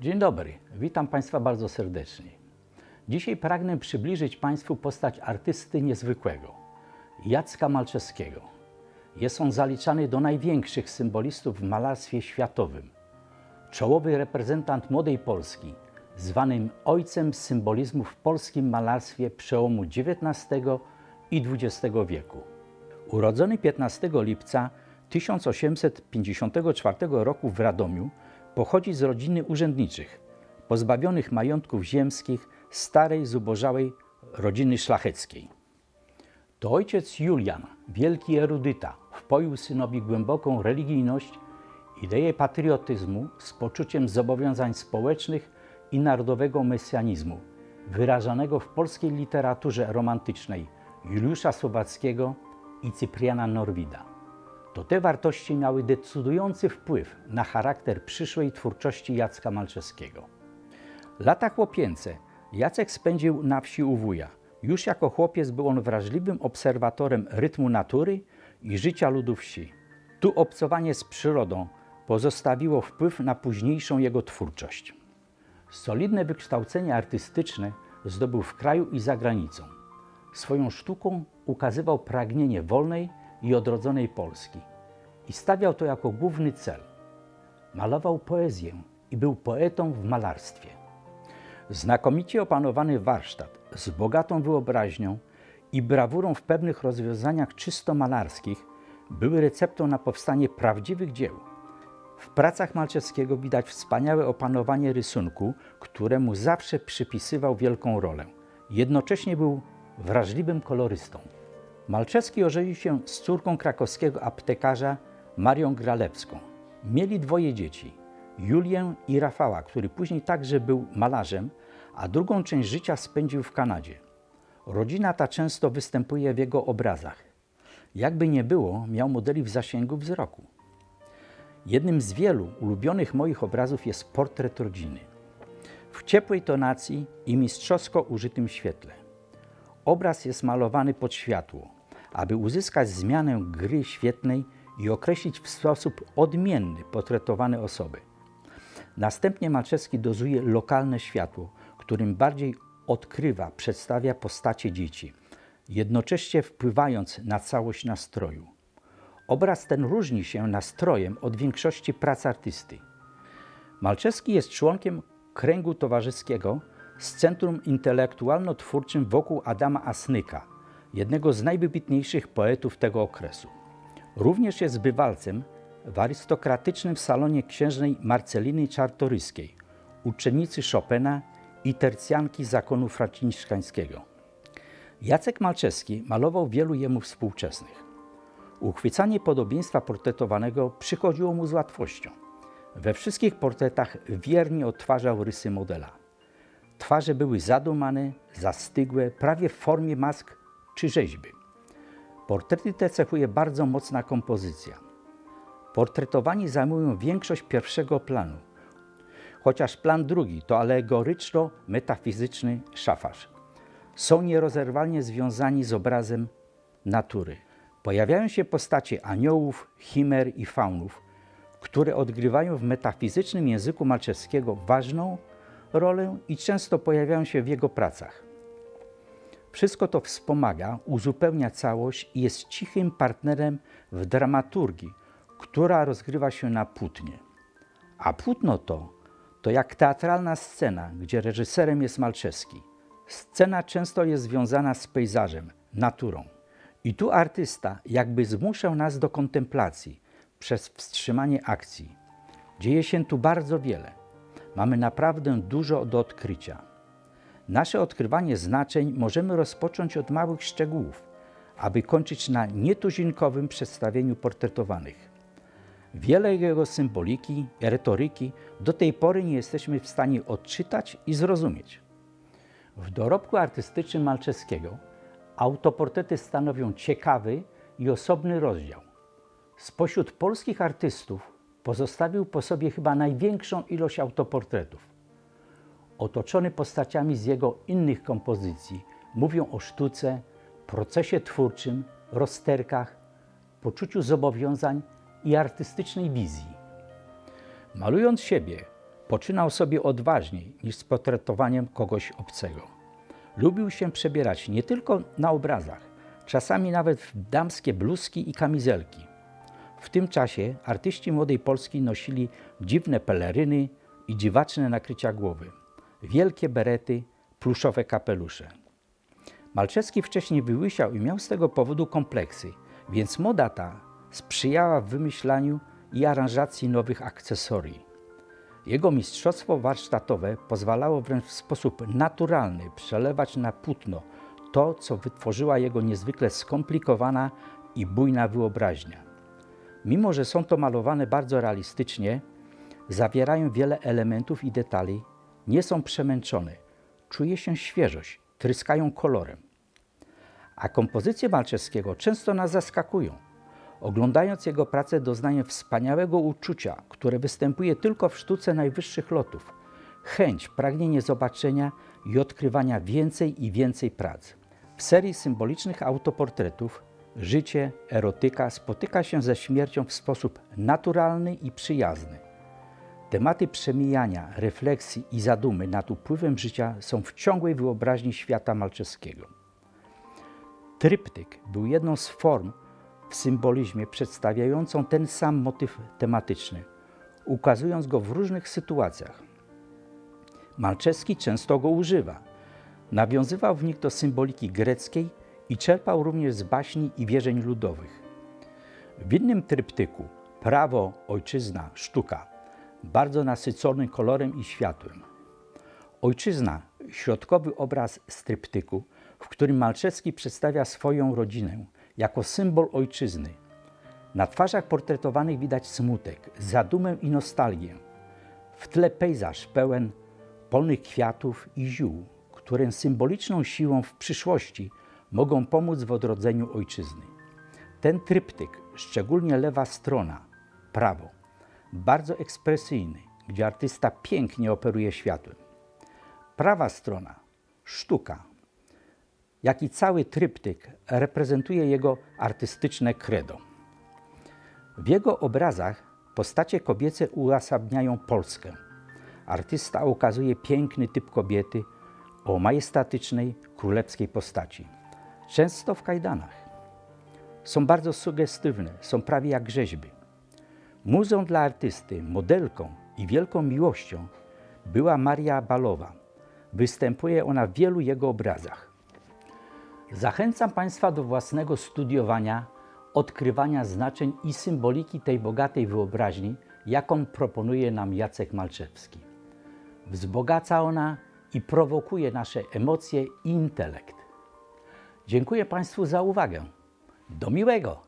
Dzień dobry, witam Państwa bardzo serdecznie. Dzisiaj pragnę przybliżyć Państwu postać artysty niezwykłego, Jacka Malczewskiego. Jest on zaliczany do największych symbolistów w malarstwie światowym. Czołowy reprezentant młodej Polski, zwanym ojcem symbolizmu w polskim malarstwie przełomu XIX i XX wieku. Urodzony 15 lipca 1854 roku w Radomiu, pochodzi z rodziny urzędniczych, pozbawionych majątków ziemskich starej, zubożałej rodziny szlacheckiej. To ojciec Julian, wielki erudyta, wpoił synowi głęboką religijność, ideę patriotyzmu z poczuciem zobowiązań społecznych i narodowego mesjanizmu, wyrażanego w polskiej literaturze romantycznej Juliusza Słowackiego i Cypriana Norwida. To te wartości miały decydujący wpływ na charakter przyszłej twórczości Jacka Malczewskiego. Lata chłopięce Jacek spędził na wsi u wuja. Już jako chłopiec był on wrażliwym obserwatorem rytmu natury i życia ludu wsi. Tu obcowanie z przyrodą pozostawiło wpływ na późniejszą jego twórczość. Solidne wykształcenie artystyczne zdobył w kraju i za granicą. Swoją sztuką ukazywał pragnienie wolnej i odrodzonej Polski i stawiał to jako główny cel. Malował poezję i był poetą w malarstwie. Znakomicie opanowany warsztat z bogatą wyobraźnią i brawurą w pewnych rozwiązaniach czysto malarskich były receptą na powstanie prawdziwych dzieł. W pracach Malczewskiego widać wspaniałe opanowanie rysunku, któremu zawsze przypisywał wielką rolę. Jednocześnie był wrażliwym kolorystą. Malczewski ożenił się z córką krakowskiego aptekarza Marią Gralewską. Mieli dwoje dzieci, Julię i Rafała, który później także był malarzem, a drugą część życia spędził w Kanadzie. Rodzina ta często występuje w jego obrazach. Jakby nie było, miał modeli w zasięgu wzroku. Jednym z wielu ulubionych moich obrazów jest portret rodziny. W ciepłej tonacji i mistrzowsko użytym świetle. Obraz jest malowany pod światło, aby uzyskać zmianę gry świetnej i określić w sposób odmienny portretowane osoby. Następnie Malczewski dozuje lokalne światło, którym bardziej odkrywa, przedstawia postacie dzieci, jednocześnie wpływając na całość nastroju. Obraz ten różni się nastrojem od większości prac artysty. Malczewski jest członkiem kręgu towarzyskiego z Centrum Intelektualno-Twórczym wokół Adama Asnyka, jednego z najwybitniejszych poetów tego okresu. Również jest bywalcem w arystokratycznym salonie księżnej Marceliny Czartoryskiej, uczennicy Chopina i tercjanki zakonu franciszkańskiego. Jacek Malczewski malował wielu jemu współczesnych. Uchwycanie podobieństwa portretowanego przychodziło mu z łatwością. We wszystkich portretach wiernie odtwarzał rysy modela. Twarze były zadumane, zastygłe, prawie w formie mask czy rzeźby. Portrety te cechuje bardzo mocna kompozycja. Portretowani zajmują większość pierwszego planu, chociaż plan drugi to alegoryczno-metafizyczny szafarz. Są nierozerwalnie związani z obrazem natury. Pojawiają się postacie aniołów, chimer i faunów, które odgrywają w metafizycznym języku Malczewskiego ważną rolę i często pojawiają się w jego pracach. Wszystko to wspomaga, uzupełnia całość i jest cichym partnerem w dramaturgii, która rozgrywa się na płótnie. A płótno to, to jak teatralna scena, gdzie reżyserem jest Malczewski. Scena często jest związana z pejzażem, naturą. I tu artysta jakby zmuszał nas do kontemplacji przez wstrzymanie akcji. Dzieje się tu bardzo wiele. Mamy naprawdę dużo do odkrycia. Nasze odkrywanie znaczeń możemy rozpocząć od małych szczegółów, aby kończyć na nietuzinkowym przedstawieniu portretowanych. Wiele jego symboliki, retoryki do tej pory nie jesteśmy w stanie odczytać i zrozumieć. W dorobku artystycznym Malczewskiego autoportrety stanowią ciekawy i osobny rozdział. Spośród polskich artystów pozostawił po sobie chyba największą ilość autoportretów. Otoczony postaciami z jego innych kompozycji mówią o sztuce, procesie twórczym, rozterkach, poczuciu zobowiązań i artystycznej wizji. Malując siebie, poczynał sobie odważniej niż z portretowaniem kogoś obcego. Lubił się przebierać nie tylko na obrazach, czasami nawet w damskie bluzki i kamizelki. W tym czasie artyści młodej Polski nosili dziwne peleryny i dziwaczne nakrycia głowy, wielkie berety, pluszowe kapelusze. Malczewski wcześniej wyłysiał i miał z tego powodu kompleksy, więc moda ta sprzyjała w wymyślaniu i aranżacji nowych akcesorii. Jego mistrzostwo warsztatowe pozwalało wręcz w sposób naturalny przelewać na płótno to, co wytworzyła jego niezwykle skomplikowana i bujna wyobraźnia. Mimo, że są to malowane bardzo realistycznie, zawierają wiele elementów i detali, nie są przemęczone, czuje się świeżość, tryskają kolorem. A kompozycje Malczewskiego często nas zaskakują. Oglądając jego pracę doznaję wspaniałego uczucia, które występuje tylko w sztuce najwyższych lotów. Chęć, pragnienie zobaczenia i odkrywania więcej i więcej prac. W serii symbolicznych autoportretów życie, erotyka spotyka się ze śmiercią w sposób naturalny i przyjazny. Tematy przemijania, refleksji i zadumy nad upływem życia są w ciągłej wyobraźni świata malczewskiego. Tryptyk był jedną z form w symbolizmie przedstawiającą ten sam motyw tematyczny, ukazując go w różnych sytuacjach. Malczewski często go używa. Nawiązywał w nich do symboliki greckiej i czerpał również z baśni i wierzeń ludowych. W innym tryptyku Prawo, ojczyzna, sztuka bardzo nasycony kolorem i światłem. Ojczyzna, środkowy obraz z tryptyku, w którym Malczewski przedstawia swoją rodzinę jako symbol ojczyzny. Na twarzach portretowanych widać smutek, zadumę i nostalgię. W tle pejzaż pełen polnych kwiatów i ziół, które symboliczną siłą w przyszłości mogą pomóc w odrodzeniu ojczyzny. Ten tryptyk, szczególnie lewa strona, prawo, bardzo ekspresyjny, gdzie artysta pięknie operuje światłem. Prawa strona, sztuka, jak i cały tryptyk reprezentuje jego artystyczne credo. W jego obrazach postacie kobiece uosabiają Polskę. Artysta ukazuje piękny typ kobiety o majestatycznej, królewskiej postaci, często w kajdanach. Są bardzo sugestywne, są prawie jak rzeźby. Muzą dla artysty, modelką i wielką miłością była Maria Balowa. Występuje ona w wielu jego obrazach. Zachęcam Państwa do własnego studiowania, odkrywania znaczeń i symboliki tej bogatej wyobraźni, jaką proponuje nam Jacek Malczewski. Wzbogaca ona i prowokuje nasze emocje i intelekt. Dziękuję Państwu za uwagę. Do miłego!